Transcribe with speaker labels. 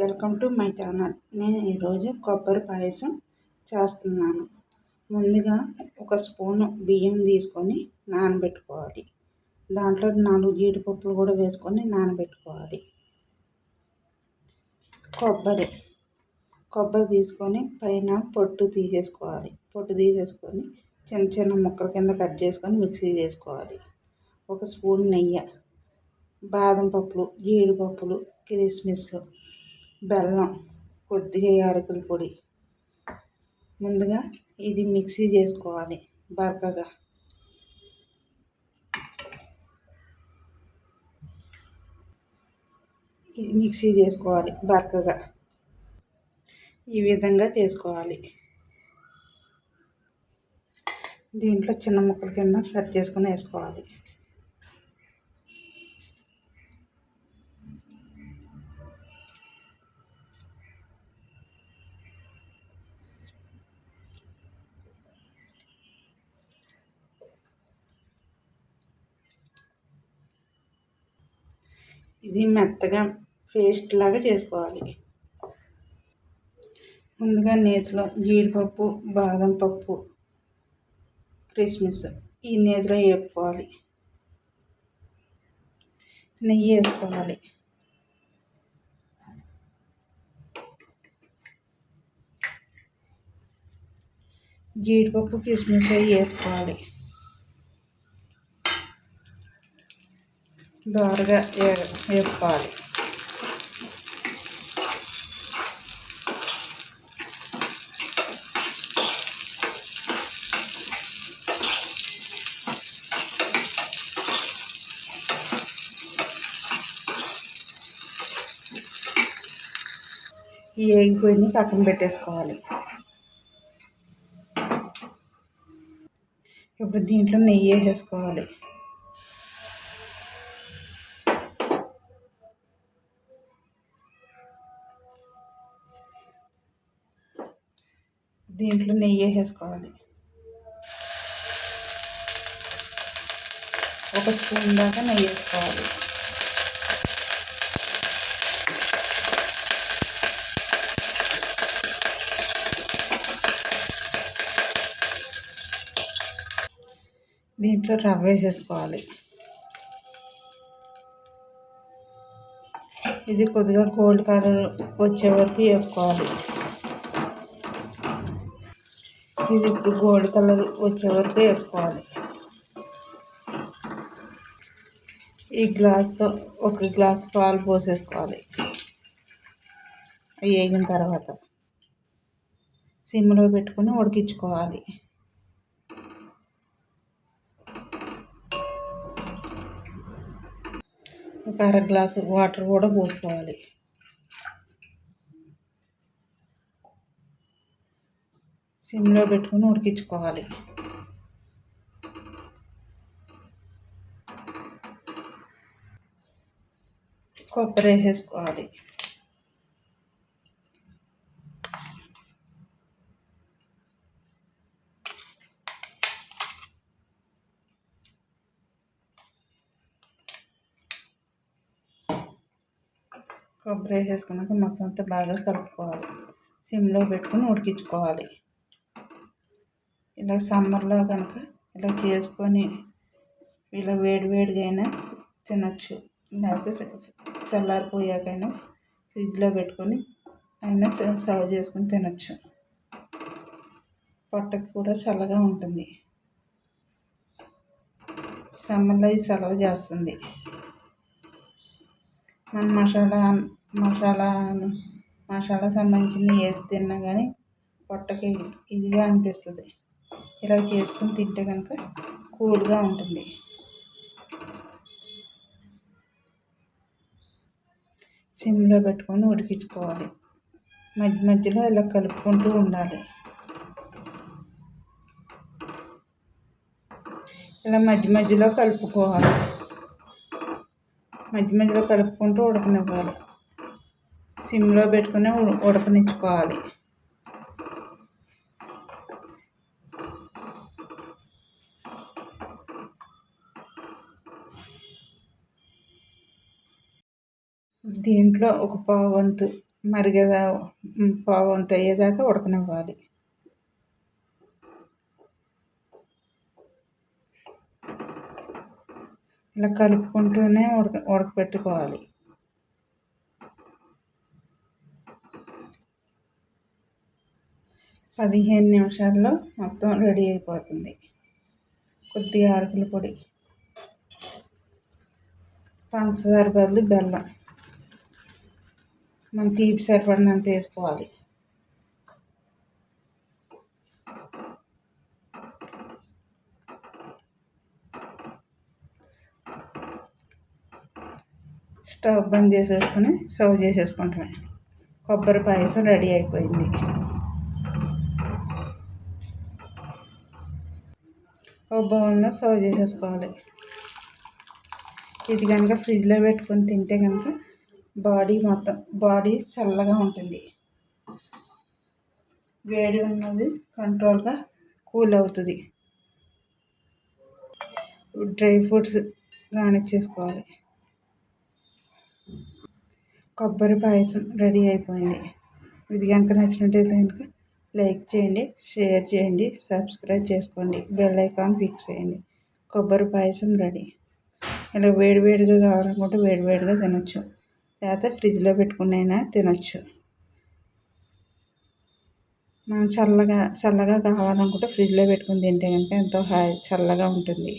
Speaker 1: Welcome to my channel. నేను ఈరోజు కొబ్బరి పాయసం చేస్తున్నాను. ముందుగా ఒక స్పూను బియ్యం తీసుకొని నానబెట్టుకోవాలి. దాంట్లో నాలుగు జీడిపప్పులు కూడా వేసుకొని నానబెట్టుకోవాలి. కొబ్బరి. కొబ్బరి తీసుకొని పైన పొట్టు తీసేసుకోవాలి. పొట్టు తీసేసుకొని చిన్న చిన్న ముక్కల కింద కట్ చేసుకొని మిక్సీ చేసుకోవాలి. ఒక స్పూన్ నెయ్యి బాదం పప్పులు జీడిపప్పులు కిస్మిస్ బెల్లం కొద్దిగా యాలకుల పొడి. ముందుగా ఇది మిక్సీ చేసుకోవాలి బరకగా. ఇది మిక్సీ చేసుకోవాలి బరకగా. ఈ విధంగా చేసుకోవాలి. దీంట్లో చిన్న ముక్కల కింద కట్ చేసుకుని వేసుకోవాలి. ఇది మెత్తగా పేస్ట్ లాగా చేసుకోవాలి. ముందుగా నేతిలో జీడిపప్పు బాదం పప్పు క్రిస్మస్ ఈ నేతిలో వేపుకోవాలి. నెయ్యి వేసుకోవాలి. జీడిపప్పు కిస్మిస్ వేపుకోవాలి. దోరగా వేపుకోవాలి. ఈ ఎగ్గుని పక్కన పెట్టేసుకోవాలి. ఇప్పుడు దీంట్లో నెయ్యి వేసేసుకోవాలి. దీంట్లో నెయ్యి వేసేసుకోవాలి. ఒక స్పూన్ దాకా నెయ్యి వేసుకోవాలి. దీంట్లో రవ్వ వేసేసుకోవాలి. ఇది కొద్దిగా గోల్డ్ కలర్ వచ్చే వరకు వేసుకోవాలి ఇది ఇప్పుడు గోల్డ్ కలర్ వచ్చే వరకు వేసుకోవాలి. ఈ గ్లాస్తో ఒక గ్లాస్ పాలు పోసేసుకోవాలి. వేగిన తర్వాత సిమ్లో పెట్టుకొని ఉడికించుకోవాలి. ఒక అర గ్లాసు వాటర్ కూడా పోసుకోవాలి. సిమ్లో పెట్టుకుని ఉడికించుకోవాలి కొబ్బరి వేసేసుకోవాలి కొబ్బరి వేసేసుకున్నాక మొత్తం అంతా బాగా కలుపుకోవాలి సిమ్లో పెట్టుకుని ఉడికించుకోవాలి ఇలా సమ్మర్లో కనుక ఇలా చేసుకొని ఇలా వేడి వేడిగా అయినా తినచ్చు. లేకపోతే చల్లారిపోయాకైనా ఫ్రిడ్జ్లో పెట్టుకొని అయినా సర్వ్ చేసుకొని తినచ్చు. పొట్టకు కూడా చల్లగా ఉంటుంది. సమ్మర్లో ఇది సెలవు చేస్తుంది. మన మసాలా మసాలా మసాలా సంబంధించిన ఏది తిన్నా కానీ పొట్టకి ఇదిగా అనిపిస్తుంది. ఇలా చేసుకుని తింటే కనుక కూల్గా ఉంటుంది. సిమ్లో పెట్టుకొని ఉడికించుకోవాలి. మధ్య మధ్యలో ఇలా కలుపుకుంటూ ఉండాలి. ఇలా మధ్య మధ్యలో కలుపుకోవాలి. మధ్య మధ్యలో కలుపుకుంటూ ఉడకనివ్వాలి. సిమ్లో పెట్టుకుని ఉడకనిచ్చుకోవాలి. దీంట్లో ఒక పావు వంతు మరిగేదా పావు వంతు అయ్యేదాకా ఉడకనివ్వాలి. ఇలా కలుపుకుంటూనే ఉడక ఉడకపెట్టుకోవాలి. పదిహేను నిమిషాల్లో మొత్తం రెడీ అయిపోతుంది. కొద్దిగా ఆరకల పొడి. పంచదార బదులు బెల్లం. మనం తీపి సరిపడినంత వేసుకోవాలి. స్టవ్ బంద్ చేసేసుకుని సర్వ్ చేసేసుకుంటామే కొబ్బరి పాయసం రెడీ అయిపోయింది. ఒక బౌల్లో సర్వ్ చేసేసుకోవాలి. ఇది కనుక ఫ్రిడ్జ్లో పెట్టుకొని తింటే కనుక బాడీ మొత్తం బాడీ చల్లగా ఉంటుంది. వేడి ఉన్నది కంట్రోల్గా కూల్ అవుతుంది. డ్రై ఫ్రూట్స్ కానిచ్చేసుకోవాలి కొబ్బరి పాయసం రెడీ అయిపోయింది. ఇది కనుక నచ్చినట్టయితే కనుక లైక్ చేయండి షేర్ చేయండి సబ్స్క్రైబ్ చేసుకోండి బెల్ ఐకాన్ ఫిక్స్ చేయండి. కొబ్బరి పాయసం రెడీ. ఇలా వేడివేడిగా కావాలనుకుంటే వేడివేడిగా తినొచ్చు. లేకపోతే ఫ్రిడ్జ్లో పెట్టుకునైనా తినచ్చు. మనం చల్లగా చల్లగా కావాలనుకుంటే ఫ్రిడ్జ్లో పెట్టుకుని తింటే కనుక ఎంతో హాయి చల్లగా ఉంటుంది.